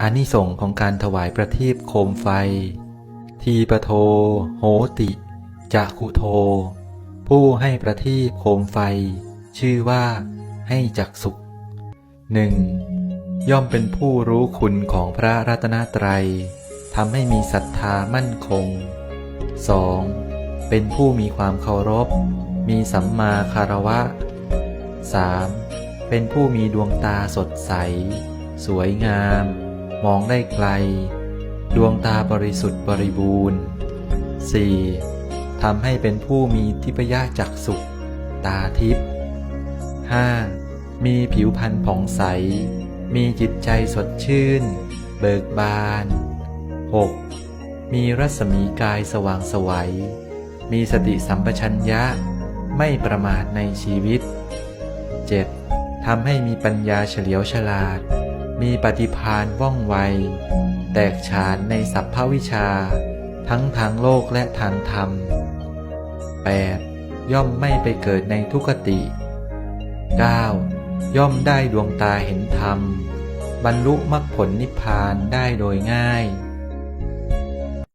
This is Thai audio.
อานิสงส์ของการถวายประทีปโคมไฟ ทีปโท โหติจักุโท ผู้ให้ประทีปโคมไฟ ชื่อว่าให้จักสุขหนึ่งย่อมเป็นผู้รู้คุณของพระรัตนตรัยทำให้มีศรัทธามั่นคง 2. เป็นผู้มีความเคารพ มีสัมมาคารวะ 3. เป็นผู้มีดวงตาสดใส สวยงาม มองได้ไกล ดวงตาบริสุทธิ์บริบูรณ์ 4. ทำให้เป็นผู้มีทิพยจักษุตาทิพย์ 5. มีผิวพรรณผ่องใส มีจิตใจสดชื่น เบิกบาน 6. มีรัศมีกายสว่างสวัย มีสติสัมปชัญญะ ไม่ประมาทในชีวิต 7. ทำให้มีปัญญาเฉลียวฉลาด มีปฏิพานว่องไว แตกฉานในสัพพวิชา ทั้งทางโลกและทางธรรม 8. ย่อมไม่ไปเกิดในทุกติ 9. ย่อมได้ดวงตาเห็นธรรม บรรลุมรรคผลนิพพานได้โดยง่าย